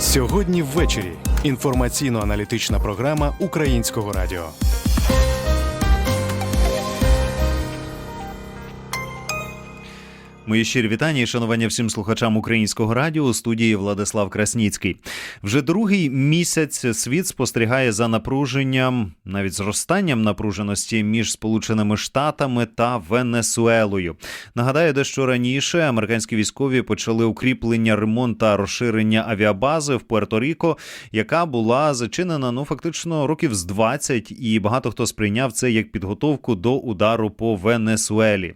Сьогодні ввечері інформаційно-аналітична програма Українського радіо. Мої щирі вітання і шанування всім слухачам українського радіо у студії Владислав Красніцький. Вже другий місяць світ спостерігає за напруженням, навіть зростанням напруженості між Сполученими Штатами та Венесуелою. Нагадаю, дещо раніше американські військові почали укріплення, ремонт та розширення авіабази в Пуерто-Ріко, яка була зачинена ну фактично років з 20, і багато хто сприйняв це як підготовку до удару по Венесуелі.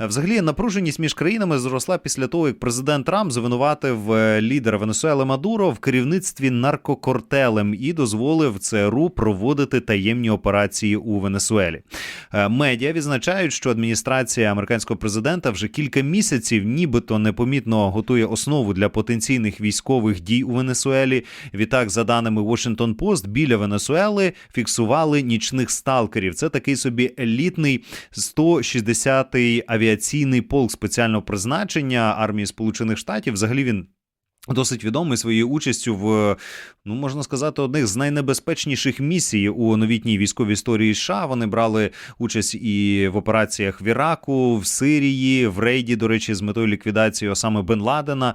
Взагалі, напруженість між країнами зросла після того, як президент Трамп звинуватив е, лідера Венесуели Мадуро в керівництві наркокортелем і дозволив ЦРУ проводити таємні операції у Венесуелі. Е, Медіа відзначають, що адміністрація американського президента вже кілька місяців, нібито непомітно готує основу для потенційних військових дій у Венесуелі. Відтак, за даними Washington Post, біля Венесуели фіксували нічних сталкерів. Це такий собі елітний 160-й авіаційний полк спеціального призначення армії Сполучених Штатів. Взагалі він. Досить відомий своєю участю в, ну можна сказати, одних з найнебезпечніших місій у новітній військовій історії США. Вони брали участь і в операціях в Іраку, в Сирії, в рейді, до речі, з метою ліквідації Осами Бен Ладена.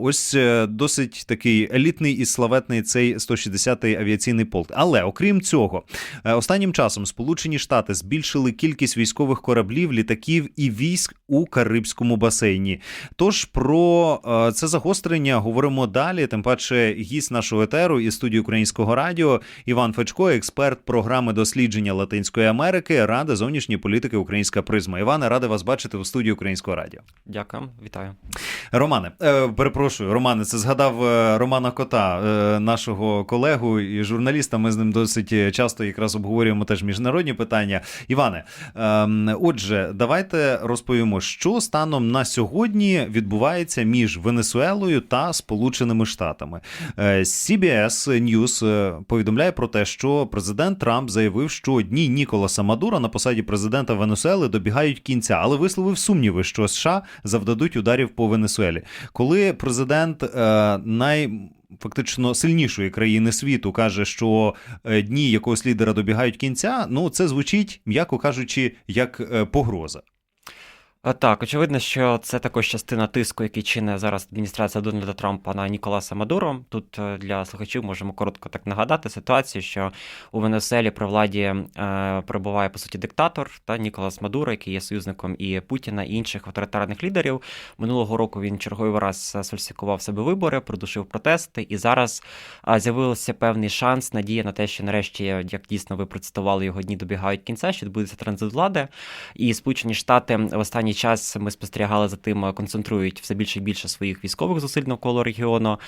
Ось е, досить такий елітний і славетний цей 160-й авіаційний полк. Але окрім цього, е, останнім часом Сполучені Штати збільшили кількість військових кораблів, літаків і військ у Карибському басейні. Тож про е, це загострення говоримо далі. Тим паче, гість нашого етеру із студії Українського радіо Іван Фечко, експерт програми дослідження Латинської Америки, Рада зовнішньої політики Українська призма. Іване, радий вас бачити у студії Українського радіо. Дякую, вітаю. Романе, е, перепрошую, Романе, це згадав е, Романа Кота, е, нашого колегу і журналіста. Ми з ним досить часто якраз обговорюємо теж міжнародні питання. Іване, е, отже, давайте розповімо, що станом на сьогодні відбувається між Венесуелою та Сполученими Штатами. Е, CBS News е, повідомляє про те, що президент Трамп заявив, що дні Ніколаса Мадура на посаді президента Венесуели добігають кінця, але висловив сумніви, що США завдадуть ударів по Венесуелі. Коли президент е, най Фактично сильнішої країни світу каже, що е, дні якогось лідера добігають кінця. Ну це звучить, м'яко кажучи, як погроза. Так, очевидно, що це також частина тиску, який чинить зараз адміністрація Дональда Трампа на Ніколаса Мадуро. Тут е, для слухачів можемо коротко так нагадати ситуацію, що у Венесуелі при владі е, перебуває по суті диктатор та Ніколас Мадуро, який є союзником і Путіна і інших авторитарних лідерів. Минулого року він черговий раз сфальсифікував себе вибори, придушив протести, і зараз з'явився певний шанс, надія на те, що нарешті, як дійсно ви процитували, його дні добігають кінця, що відбудеться транзит влади. І Сполучені Штати в останній час ми спостерігали за тим, е, концентрують все більше і більше своїх військових зусиль навколо регіону.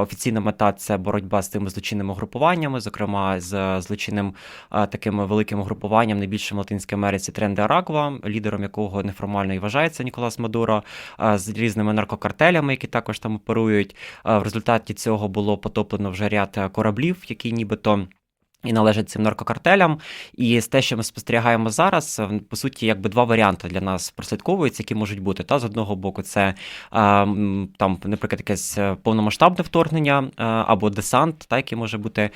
Офіційна мета це боротьба з тими злочинними групуваннями, зокрема з злочинним а, таким великим групуванням, найбільшим в Латинській Америці Тренде Арагва, лідером якого неформально і вважається Ніколас Мадуро, з різними наркокартелями, які також там оперують. В результаті цього було потоплено вже ряд е, кораблів, які нібито. І належать цим наркокартелям, і з те, що ми спостерігаємо зараз, е, по суті, якби два варіанти для нас прослідковуються, які можуть бути. Та з одного боку, це а, там, наприклад, якесь е, повномасштабне вторгнення або десант, та який може бути.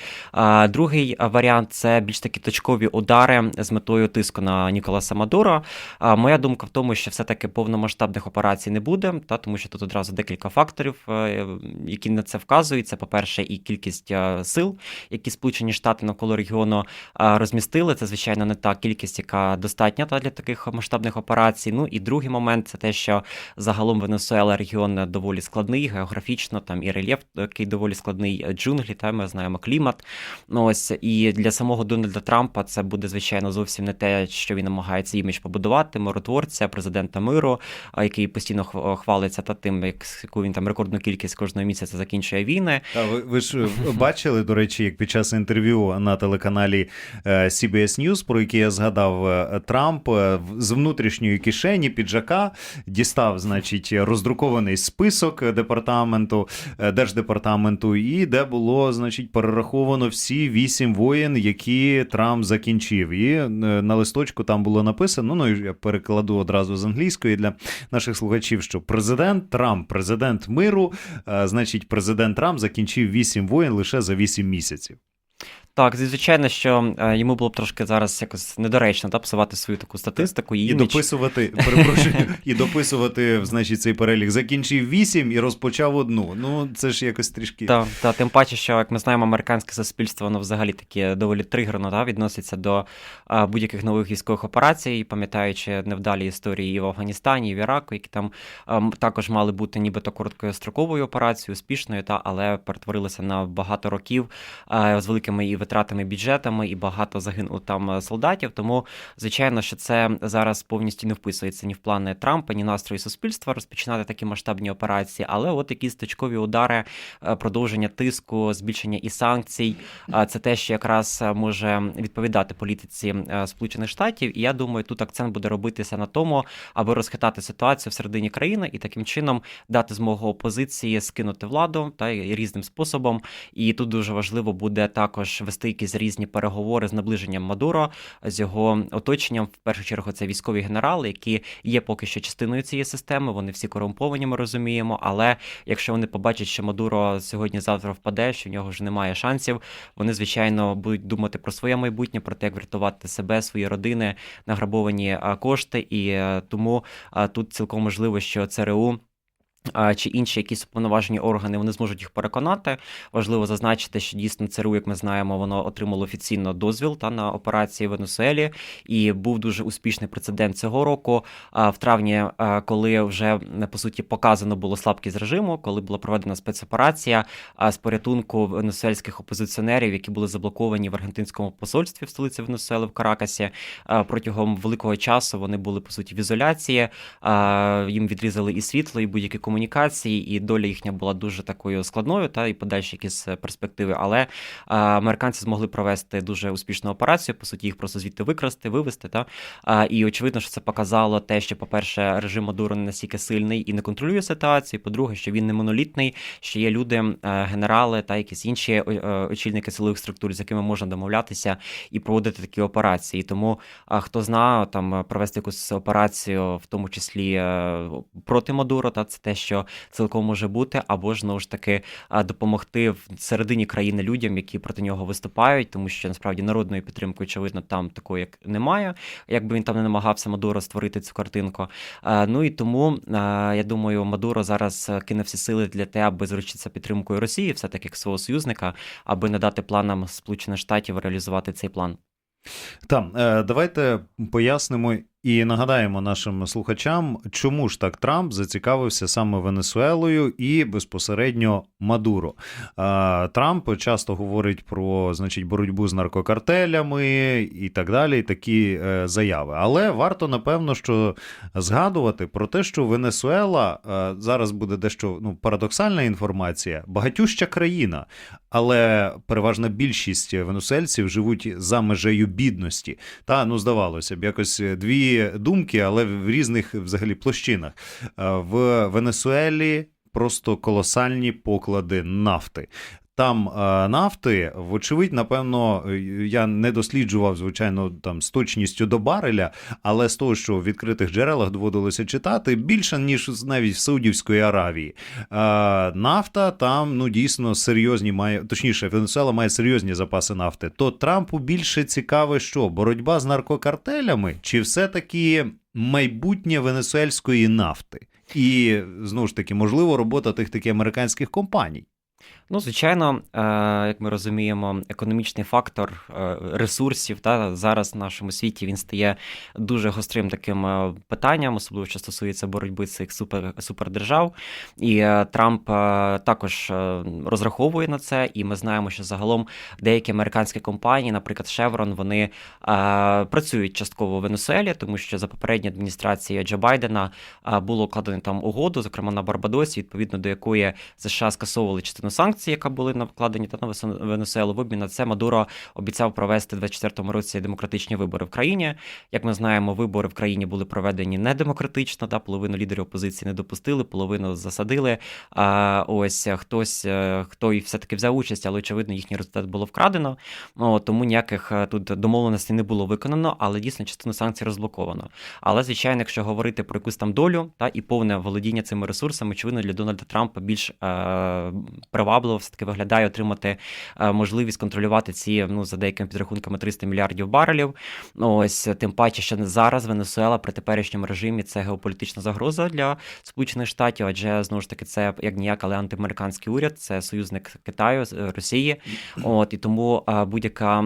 Другий варіант це більш такі точкові удари з метою тиску на Ніколаса Мадуро. А, моя думка в тому, що все-таки повномасштабних операцій не буде, та тому що тут одразу декілька факторів, е, які на це вказують. Це, по-перше, і кількість е, сил, які Сполучені Штати навколо регіону розмістили. Це, звичайно, не та кількість, яка достатня та для таких масштабних операцій. Ну і другий момент це те, що загалом Венесуела регіон доволі складний, географічно там і рельєф такий доволі складний е, джунглі. Та ми знаємо клімат. Ну ось і для самого Дональда Трампа це буде звичайно зовсім не те, що він намагається імідж побудувати. Миротворця, президента миру, який постійно хв- хвалиться та тим, як яку він там рекордну кількість кожного місяця закінчує війни. А ви, ви ж бачили, до речі, як під час інтерв'ю на телеканалі е, CBS News, про який я згадав, е, Трамп е, з внутрішньої кишені піджака дістав, значить, роздрукований список департаменту, держдепартаменту, і де було, значить, перераховано всі вісім воєн, які Трамп закінчив. І на листочку там було написано. Ну я перекладу одразу з англійської для наших слухачів, що президент Трамп, президент миру, значить, президент Трамп закінчив вісім воєн лише за вісім місяців. Так, звичайно, що е, йому було б трошки зараз якось недоречно та, псувати свою таку статистику. І, І дописувати, перепрошую, і дописувати, значить, цей перелік. Закінчив вісім і розпочав одну. Ну, це ж якось трішки. Та, та тим паче, що як ми знаємо, американське суспільство воно взагалі таке доволі тригерно та, відноситься до а, будь-яких нових військових операцій, пам'ятаючи невдалі історії і в Афганістані, і в Іраку, які там м, також мали бути нібито короткостроковою операцією, успішною, та але перетворилися на багато років а, з великими і витратами бюджетами, і багато загинуло там е, солдатів. Тому звичайно, що це зараз повністю не вписується ні в плани Трампа, ні настрої суспільства розпочинати такі масштабні операції, але от якісь точкові удари е, продовження тиску, збільшення і санкцій. а Це те, що якраз е, може відповідати політиці е, Сполучених Штатів. І я думаю, тут акцент буде робитися на тому, аби розхитати ситуацію всередині країни і таким чином дати змогу опозиції скинути владу та різним способом. І тут дуже важливо буде також вести якісь різні переговори з наближенням Мадуро, з його оточенням. В першу чергу це військові генерали, які є поки що частиною цієї системи. Вони всі корумповані, ми розуміємо. Але якщо вони побачать, що Мадуро сьогодні-завтра впаде, що в нього вже немає шансів, вони звичайно будуть думати про своє майбутнє, про те, як врятувати себе, свої родини, награбовані кошти. І е, тому тут цілком можливо, що ЦРУ. Чи інші якісь уповноважені органи вони зможуть їх переконати. Важливо зазначити, що дійсно ЦРУ, як ми знаємо, воно отримало офіційно дозвіл та на операції в Венесуелі, і був дуже успішний прецедент цього року. А в травні, коли вже по суті показано було слабкість режиму, коли була проведена спецоперація з порятунку венесуельських опозиціонерів, які були заблоковані в аргентинському посольстві в столиці Венесуели в Каракасі. Протягом великого часу вони були по суті в ізоляції. Їм відрізали і світло, і будь-які комунікації, і доля їхня була дуже такою складною, та і подальші якісь е, перспективи. Але а, американці змогли провести дуже успішну операцію. По суті, їх просто звідти викрасти, вивести. Та і очевидно, що це показало те, що, по-перше, режим Мадуро не настільки сильний і не контролює ситуацію. По-друге, що він не монолітний, що є люди, е, генерали та якісь інші е, е, очільники силових структур, з якими можна домовлятися і проводити такі операції. Тому хто знає, там е, провести якусь операцію, в тому числі е, проти Мадуро, та це те, що цілком може бути, або ж знову ж таки допомогти в середині країни людям, які проти нього виступають, тому що насправді народної підтримки, очевидно, там такої як немає, якби він там не намагався Мадуро створити цю картинку. Ну і тому я думаю, Мадуро зараз кине всі сили для те, аби заручитися підтримкою Росії, все таки як свого союзника, аби не дати планам Сполучених Штатів реалізувати цей план. Там, е, давайте пояснимо і нагадаємо нашим слухачам, чому ж так Трамп зацікавився саме Венесуелою і безпосередньо Мадуро. Трамп часто говорить про значить, боротьбу з наркокартелями і так далі, і такі е, заяви. Але варто, напевно, що згадувати про те, що Венесуела е, зараз буде дещо ну, парадоксальна інформація, багатюща країна, але переважна більшість венесуельців живуть за межею бідності. Та ну здавалося б, якось дві думки, але в різних взагалі площинах. Е, В Венесуелі просто колосальні поклади нафти. Там е, нафти, вочевидь, напевно, е, я не досліджував, звичайно, там з точністю до бареля, але з того, що в відкритих джерелах доводилося читати, більше, ніж навіть в Саудівської Аравії. Е, нафта там ну дійсно серйозні має, точніше, Венесуела має серйозні запаси нафти. То Трампу більше цікаве, що боротьба з наркокартелями, чи все-таки майбутнє венесуельської нафти? І знову ж таки, можливо, робота тих таки американських компаній. Ну, звичайно, е, як ми розуміємо, економічний фактор е, ресурсів та зараз в нашому світі він стає дуже гострим таким е, питанням, особливо що стосується боротьби цих супер супердержав. І Трамп також розраховує на це, і ми знаємо, що загалом деякі американські компанії, наприклад, Chevron, вони працюють частково в Венесуелі, тому що за попередньої адміністрації Джо Байдена було укладено там угоду, зокрема на Барбадосі, відповідно до якої США скасовували частину санкцій, яка були накладені та на Венесуелу. В обмін на це Мадуро обіцяв провести в 24-му році демократичні вибори в країні. Як ми знаємо, вибори в країні були проведені недемократично. Та половину лідерів опозиції не допустили, половину засадили. А ось е, хтось, е, хто і все-таки взяв участь, але очевидно їхній результат було вкрадено. Тому ніяких е, тут домовленостей не було виконано, але дійсно частину санкцій розблоковано. Але звичайно, якщо говорити про якусь там долю та і повне володіння цими ресурсами, очевидно, для Дональда Трампа більш е, привабливо все таки виглядає отримати е, можливість контролювати ці ну за деякими підрахунками 300 мільярдів барелів. Ось тим паче, що зараз Венесуела при теперішньому режимі це геополітична загроза для Сполучених Штатів, адже знову ж таки це як ніяк, але антиамериканський уряд, це союзник Китаю, е, Росії. От і тому е, будь-яка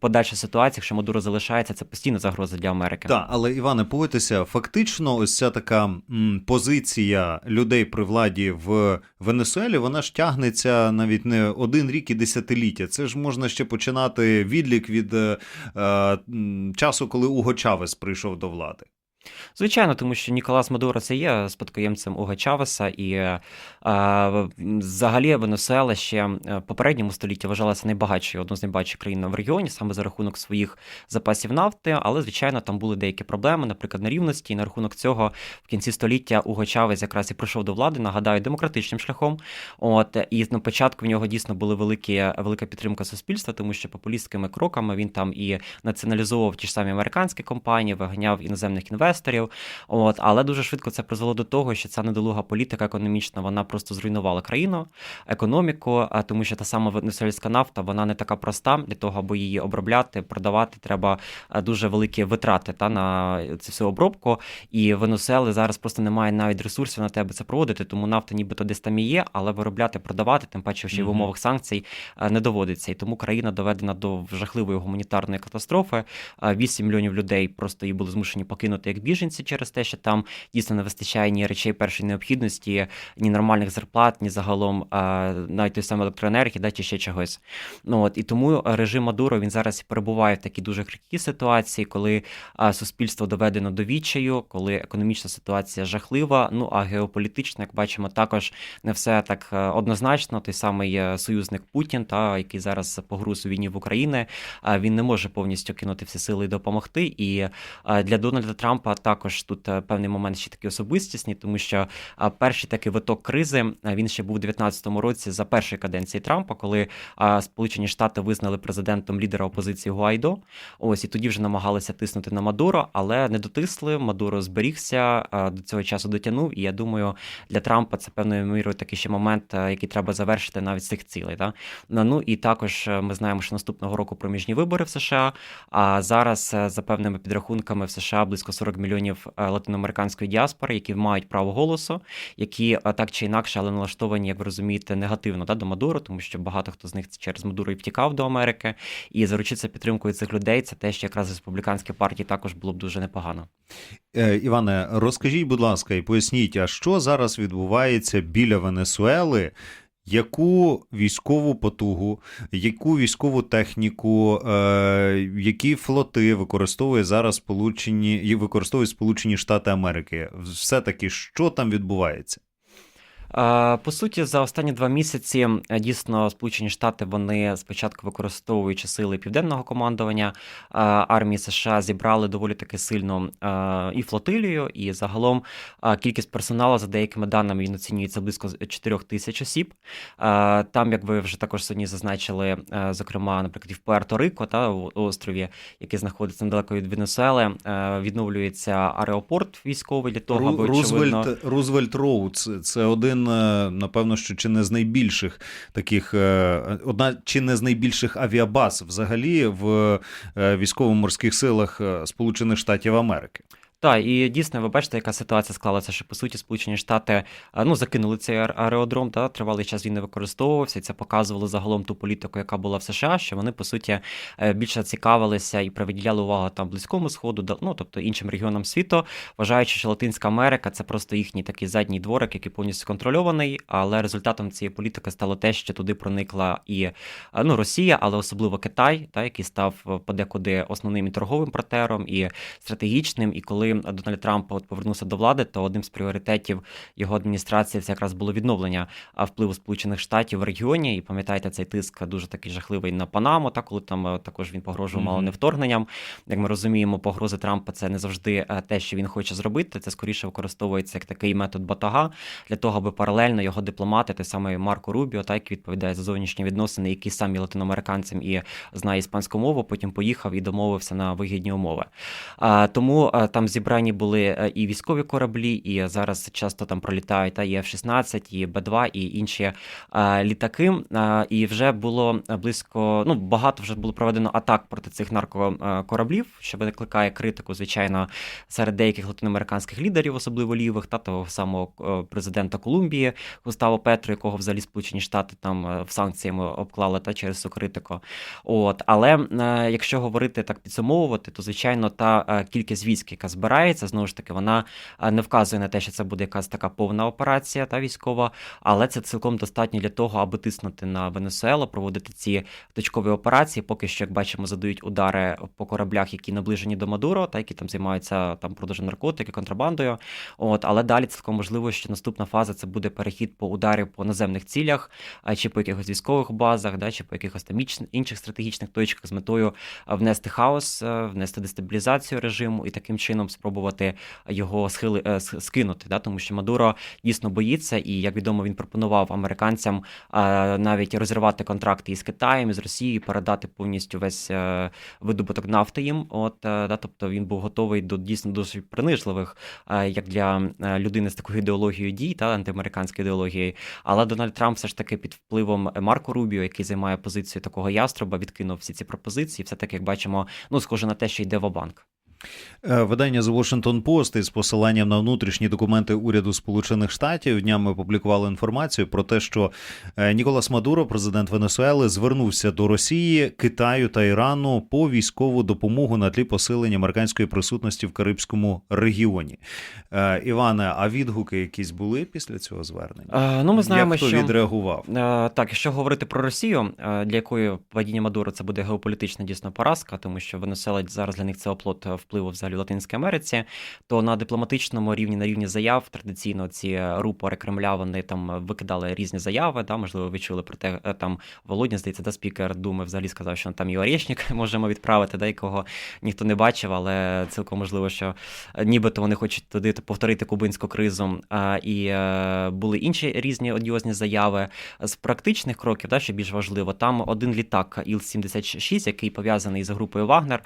подальша ситуація, якщо Мадуро залишається, це постійна загроза для Америки. Так, але Іване, погодьтеся, фактично, ось ця така м, позиція людей при владі в Венесуелі, вона ж тягнеться навіть не один рік і десятиліття. Це ж можна ще починати відлік від е, е, часу, коли Уго Чавес прийшов до влади. Звичайно, тому що Ніколас Мадуро це є спадкоємцем Уга Чавеса, і е, взагалі Венесуела ще е, попередньому столітті вважалася найбагатшою, одною з найбагатших країн в регіоні, саме за рахунок своїх запасів нафти. Але звичайно, там були деякі проблеми, наприклад, нерівності. І на рахунок цього в кінці століття Уго Чавес якраз і прийшов до влади, нагадаю, демократичним шляхом. От і на початку в нього дійсно були великі велика підтримка суспільства, тому що популістськими кроками він там і націоналізовував ті ж самі американські компанії, виганяв іноземних інвесторів. От, але дуже швидко це призвело до того, що ця недолуга політика економічна вона просто зруйнувала країну, економіку, тому що та сама венесуельська нафта вона не така проста для того, аби її обробляти, продавати. Треба дуже великі витрати та на цю всю обробку. І Венесуели зараз просто немає навіть ресурсів на те, аби це проводити, тому нафта нібито десь там і є, але виробляти, продавати, тим паче, що й в умовах санкцій не доводиться. І тому країна доведена до жахливої гуманітарної катастрофи. Е, 8 мільйонів людей просто її були змушені покинути як біженці через те, що там дійсно не вистачає ні речей першої необхідності, ні нормальних зарплат, ні загалом навіть той самої електроенергії, да, чи ще чогось. Ну от і тому режим Мадуро він зараз перебуває в такій дуже крихкій ситуації, коли суспільство доведено до відчаю, коли економічна ситуація жахлива. Ну а геополітично, як бачимо, також не все так е, однозначно. Той самий е, союзник Путін, та який зараз погруз у війні в Україні, він не може повністю кинути всі сили і допомогти. І для Дональда Трампа також тут е, певний момент ще такий особистісний, тому що перший такий виток кризи він ще був у 19-му році за першої каденції Трампа, коли Сполучені Штати визнали президентом лідера опозиції Гуайдо. Ось і тоді вже намагалися тиснути на Мадуро, але не дотисли. Мадуро зберігся до цього часу дотягнув. І я думаю, для Трампа це певною мірою такий ще момент, е, який треба завершити навіть цих цілей. Да? Ну ну, і також е, ми знаємо, що наступного року проміжні вибори в США. А зараз, за певними підрахунками, в США близько 40 мільйонів е, латиноамериканської діаспори, які мають право голосу, які е, так чи інакше, але налаштовані, як ви розумієте, негативно да, до Мадуро, тому що багато хто з них через Мадуро і втікав до Америки. І заручитися підтримкою цих людей, це те, що якраз республіканській партії також було б дуже непогано. Е, Іване, розкажіть, будь ласка, і поясніть, а що зараз відбувається біля Венесуели? Яку військову потугу, яку військову техніку, е, які флоти використовує зараз Сполучені і використовують Сполучені Штати Америки? Все таки, що там відбувається? По суті, за останні два місяці е, дійсно Сполучені Штати вони спочатку використовуючи сили південного командування е, армії США, зібрали доволі таки сильно е, і флотилію, і загалом кількість персоналу за деякими даними він оцінюється близько 4 тисяч осіб. Там, як ви вже також сьогодні зазначили, зокрема, наприклад, і в Пуерто-Рико, та у острові, який знаходиться недалеко від Венесуели, відновлюється аеропорт військовий для того, аби Ру- очевидно... Рузвельт, Рузвельт Роуд це- це один, е, напевно, що чи не з найбільших таких, е, одна чи не з найбільших авіабаз взагалі в е, військово-морських силах Сполучених Штатів Америки. Так, і дійсно, ви бачите, яка ситуація склалася, що по суті Сполучені Штати ну закинули цей аеродром, та тривалий час він не використовувався. І це показувало загалом ту політику, яка була в США, що вони по суті е, більше цікавилися і приділяли увагу там близькому сходу, ну тобто іншим регіонам світу, вважаючи, що Латинська Америка це просто їхній такий задній дворик, який повністю контрольований. Але результатом цієї політики стало те, що туди проникла і ну Росія, але особливо Китай, та який став е, подекуди основним і торговим партнером і стратегічним. І коли Дональд Трамп от повернувся до влади, то одним з пріоритетів його адміністрації це якраз було відновлення впливу Сполучених Штатів в регіоні. І пам'ятаєте, цей тиск дуже такий жахливий на Панаму, та коли там е, також він погрожував мало не вторгненням. Як ми розуміємо, погрози Трампа це не завжди е, те, що він хоче зробити. Це скоріше використовується як такий метод батога для того, аби паралельно його дипломати, той самий Марко Рубіо, та який відповідає за зовнішні відносини, який сам є латиноамериканцем і знає іспанську мову, потім поїхав і домовився на вигідні умови. Тому а, там зібрані були е, і військові кораблі, і зараз часто там пролітають та і F-16, і Б-2, і інші а, літаки. А, і вже було близько, ну багато вже було проведено атак проти цих наркокораблів, що викликає критику, звичайно, серед деяких латиноамериканських лідерів, особливо лівих, та того самого е, президента Колумбії Густаво Петро, якого взагалі Сполучені Штати там е, в санкціями обклали та через цю критику. От, але е, якщо говорити так підсумовувати, то звичайно та е, кількість військ, яка збирається, знову ж таки, вона е, не вказує на те, що це буде якась така повна операція та військова, але це цілком достатньо для того, аби тиснути на Венесуелу, проводити ці точкові операції. Поки що, як бачимо, задають удари по кораблях, які наближені до Мадуро, та які там займаються там продажем наркотики, контрабандою. От, але далі цілком можливо, що наступна фаза це буде перехід по ударів по наземних цілях, а, чи по якихось військових базах, да, чи по якихось там інших стратегічних точках з метою внести хаос, е, внести дестабілізацію режиму і таким чином спробувати його схили е, скинути. Да, тому що Мадуро дійсно боїться, і як відомо, він пропонував американцям навіть розірвати контракти із Китаєм, із Росією, передати повністю весь е, видобуток нафти їм. От е, да, тобто він був готовий до дійсно досить принижливих, як для людини з такою ідеологією дій та антиамериканською ідеологією. Але Дональд Трамп все ж таки під впливом Марко Рубіо, який займає позицію такого яструба, відкинув всі ці пропозиції. Все таки, як бачимо, ну схоже на те, що йде в банк. Е, Видання The Washington Post із посиланням на внутрішні документи уряду Сполучених Штатів днями опублікували інформацію про те, що е, Ніколас Мадуро, президент Венесуели, звернувся до Росії, Китаю та Ірану по військову допомогу на тлі посилення американської присутності в Карибському регіоні. Е, Іване, а відгуки якісь були після цього звернення? Е, ну, ми знаємо, Як хто що відреагував? Е, Так, якщо говорити про Росію, для якої падіння Мадуро це буде геополітична дійсно поразка, тому що Венесуела зараз для них це оплот е, впливу взагалі в Латинській Америці, то на дипломатичному рівні, на рівні заяв, традиційно ці рупори Кремля вони там викидали різні заяви. Да, можливо, ви чули про те, е, там Володін, здається, да, спікер Думи взагалі сказав, що там і Орєшник можемо відправити, да, якого ніхто не бачив, але цілком можливо, що е, нібито вони хочуть туди повторити кубинську кризу. А, і е, були інші різні одіозні заяви з практичних кроків, да, що більш важливо, там один літак Іл-76, який пов'язаний з групою Вагнер,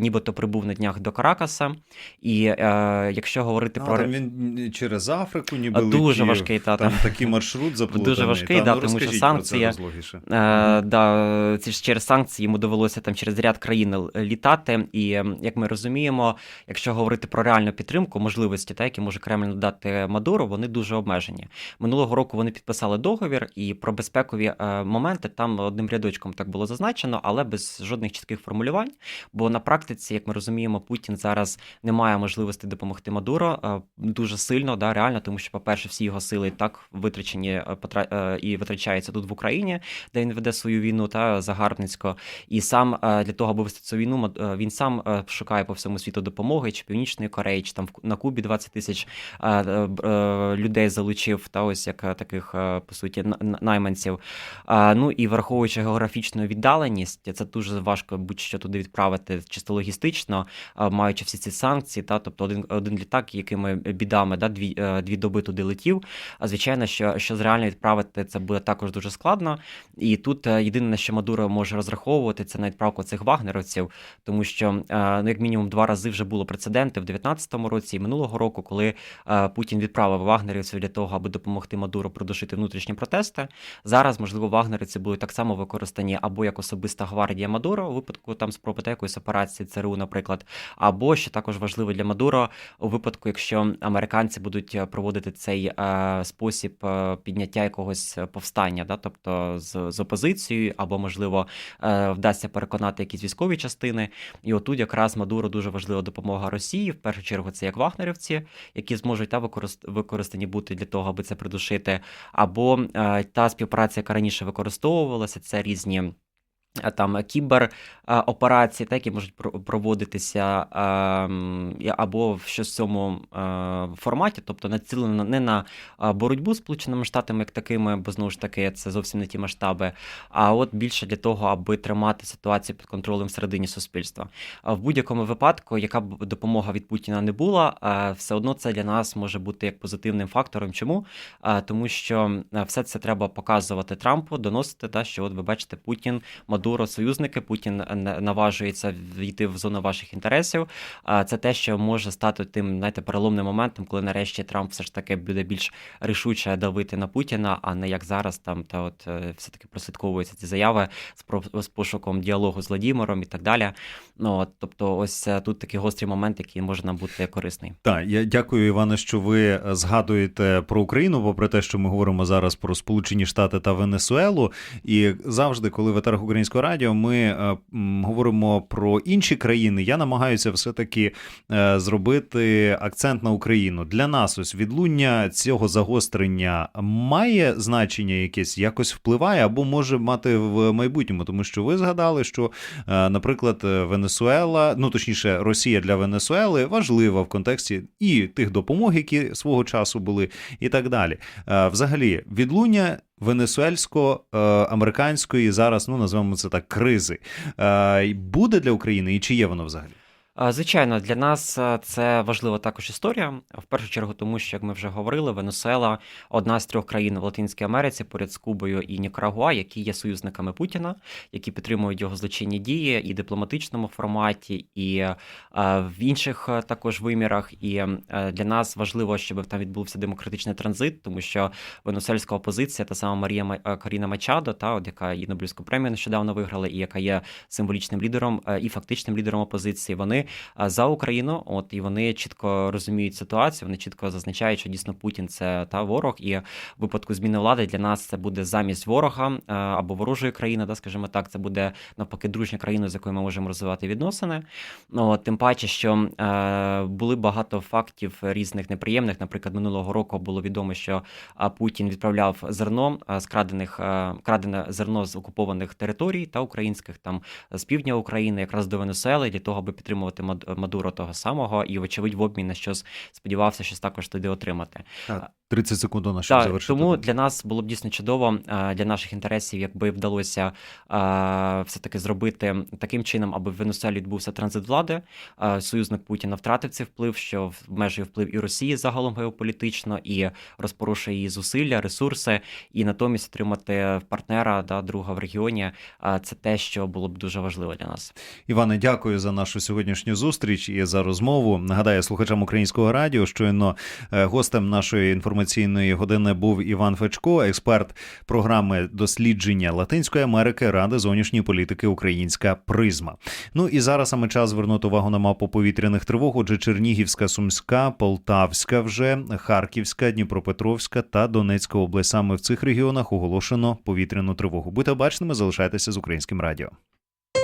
нібито прибув на днях до Каракаса. І е, якщо говорити А, про там він через Африку ніби дуже летів. важкий, та, там там. такий маршрут заплутаний. Дуже важкий, Та, да, ну, тому що санкції. Е, да, через санкції йому довелося там через ряд країн літати. І як ми розуміємо, якщо говорити про реальну підтримку, можливості, та, які може Кремль надати Мадуру, вони дуже обмежені. Минулого року вони підписали договір, і про безпекові е, моменти там одним рядочком так було зазначено, але без жодних чітких формулювань. Бо на практиці, як ми розуміємо, Путін зараз не має можливості допомогти Мадуро е, дуже сильно, да, реально, тому що, по-перше, всі його сили так витрачені е, потра- е, і витрачаються тут в Україні, де він веде свою війну та загарбницько. І сам для того, аби вести цю війну, він сам шукає по всьому світу допомоги, чи Північної Кореї, чи там на Кубі 20 тисяч людей залучив, та ось як таких по суті на- на- найманців. Ну і враховуючи географічну віддаленість, це дуже важко будь-що туди відправити чисто логістично, маючи всі ці санкції, та тобто один, один літак, якими бідами да, дві, е, дві доби туди летів. А звичайно, що, що реально відправити це буде також дуже складно. І тут е, єдине, на що Мадуро може розраховувати, це на відправку цих вагнеровців, тому що е, ну, як мінімум два рази вже було прецеденти в 19-му році і минулого року, коли е, Путін відправив вагнерівців для того, аби допомогти Мадуро придушити внутрішні протести. Зараз, можливо, вагнерівці будуть так само використані або як особиста гвардія Мадуро у випадку там спроби якоїсь операції ЦРУ, наприклад, або що також важливо для Мадуро у випадку, якщо американці будуть е, проводити цей е, спосіб е, підняття якогось повстання, да, тобто з, з опозицією, або можливо вдасться переконати якісь військові частини. І отут якраз Мадуро дуже важлива допомога Росії. В першу чергу це як вагнерівці, які зможуть та використ- використані бути для того, аби це придушити, або та співпраця, яка раніше використовувалася, це різні. Е, там е, операції, так, які можуть проводитися е, м, і- або в щось цьому е, форматі, тобто націлено не на е, боротьбу з Сполученими Штатами як такими, бо знову ж таки це зовсім не ті масштаби, а от більше для того, аби тримати ситуацію під контролем всередині суспільства. В будь-якому випадку, яка б допомога від Путіна не була, е, все одно це для нас може бути як позитивним фактором. Чому? Е, Тому що е, все це треба показувати Трампу, доносити, та, що от ви бачите, Путін, Мадуро, союзники, Путін е, наважується війти в зону ваших інтересів. А Це те, що може стати тим, знаєте, переломним моментом, коли нарешті Трамп все ж таки буде більш рішуче давити на Путіна, а не як зараз там та от е, все-таки прослідковуються ці заяви з з пошуком діалогу з Владімиром і так далі. Ну от, тобто, ось е, тут такий гострий момент, який може нам бути корисний. Так, я дякую, Іване, що ви згадуєте про Україну, попри те, що ми говоримо зараз про Сполучені Штати та Венесуелу. І завжди, коли в українського радіо, ми е, говоримо про інші країни. Я намагаюся все-таки е, зробити акцент на Україну. Для нас ось відлуння цього загострення має значення якесь, якось впливає або може мати в майбутньому, тому що ви згадали, що, е, наприклад, Венесуела, ну точніше, Росія для Венесуели важлива в контексті і тих допомог, які свого часу були, і так далі. Взагалі, відлуння венесуельсько-американської зараз, ну називаємо це так, кризи. е, Буде для України і чи є воно взагалі? Звичайно, для нас е, це важлива також історія. В першу чергу, тому що, як ми вже говорили, Венесуела одна з трьох країн в Латинській Америці поряд з Кубою і Нікарагуа, які є союзниками Путіна, які підтримують його злочинні дії і в дипломатичному форматі, і е, в інших е, також вимірах. І для нас важливо, щоб там відбувся демократичний транзит, тому що венесуельська опозиція, та сама Марія Ма- Каріна Мачадо, та от яка і Нобелівську премію нещодавно виграла, і яка є символічним лідером і фактичним лідером опозиції. Вони за Україну, от і вони чітко розуміють ситуацію. Вони чітко зазначають, що дійсно Путін це та ворог, і в випадку зміни влади для нас це буде замість ворога або ворожої країни, да, скажімо так, це буде навпаки дружня країна, з якою ми можемо розвивати відносини. От, тим паче, що е, були багато фактів різних неприємних. Наприклад, минулого року було відомо, що Путін відправляв зерно з крадених крадене зерно з окупованих територій та українських там з півдня України, якраз до Венесуели, для того, аби підтримувати Мад- Мадуро того самого, і вочевидь в обмін на щось сподівався, щось також туди отримати. 30 секунд на щоб завершити. тому для нас було б дійсно чудово е, для наших інтересів, якби вдалося е, все-таки зробити таким чином, аби в Венесуелі відбувся транзит влади. Е, Союзник Путіна втратив цей вплив, що обмежує вплив і Росії загалом геополітично, і розпорушує її зусилля, ресурси, і натомість отримати партнера да, друга в регіоні. Це те, що було б дуже важливо для нас. Іване, дякую за нашу сьогоднішню зустріч і за розмову. Нагадаю слухачам українського радіо, щойно гостем нашої інформаційної години був Іван Фечко, експерт програми дослідження Латинської Америки Ради зовнішньої політики Українська Призма. Ну і зараз саме час звернути увагу на мапу повітряних тривог. Отже, Чернігівська, Сумська, Полтавська, вже Харківська, Дніпропетровська та Донецька область. Саме в цих регіонах оголошено повітряну тривогу. Будьте бачними, залишайтеся з українським радіо.